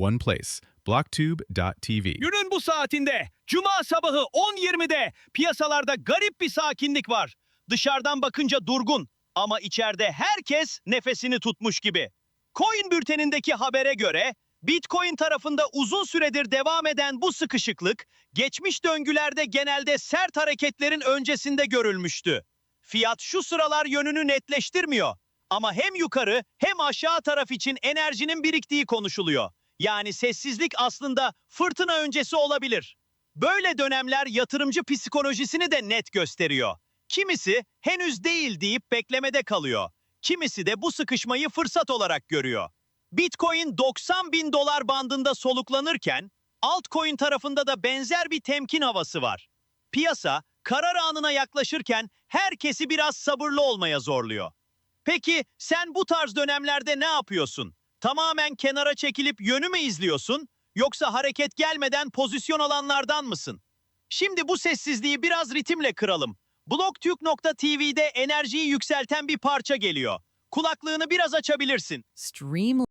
one place. Blocktube.tv. Günün bu saatinde, cuma sabahı 10.20'de piyasalarda garip bir sakinlik var. Dışarıdan bakınca durgun ama içeride herkes nefesini tutmuş gibi. Coin bültenindeki habere göre Bitcoin tarafında uzun süredir devam eden bu sıkışıklık geçmiş döngülerde genelde sert hareketlerin öncesinde görülmüştü. Fiyat şu sıralar yönünü netleştirmiyor ama hem yukarı hem aşağı taraf için enerjinin biriktiği konuşuluyor. Yani sessizlik aslında fırtına öncesi olabilir. Böyle dönemler yatırımcı psikolojisini de net gösteriyor. Kimisi henüz değil deyip beklemede kalıyor. Kimisi de bu sıkışmayı fırsat olarak görüyor. Bitcoin 90 bin dolar bandında soluklanırken altcoin tarafında da benzer bir temkin havası var. Piyasa karar anına yaklaşırken herkesi biraz sabırlı olmaya zorluyor. Peki sen bu tarz dönemlerde ne yapıyorsun? Tamamen kenara çekilip yönü mü izliyorsun? Yoksa hareket gelmeden pozisyon alanlardan mısın? Şimdi bu sessizliği biraz ritimle kıralım. Blogtürk.tv'de enerjiyi yükselten bir parça geliyor. Kulaklığını biraz açabilirsin. Stream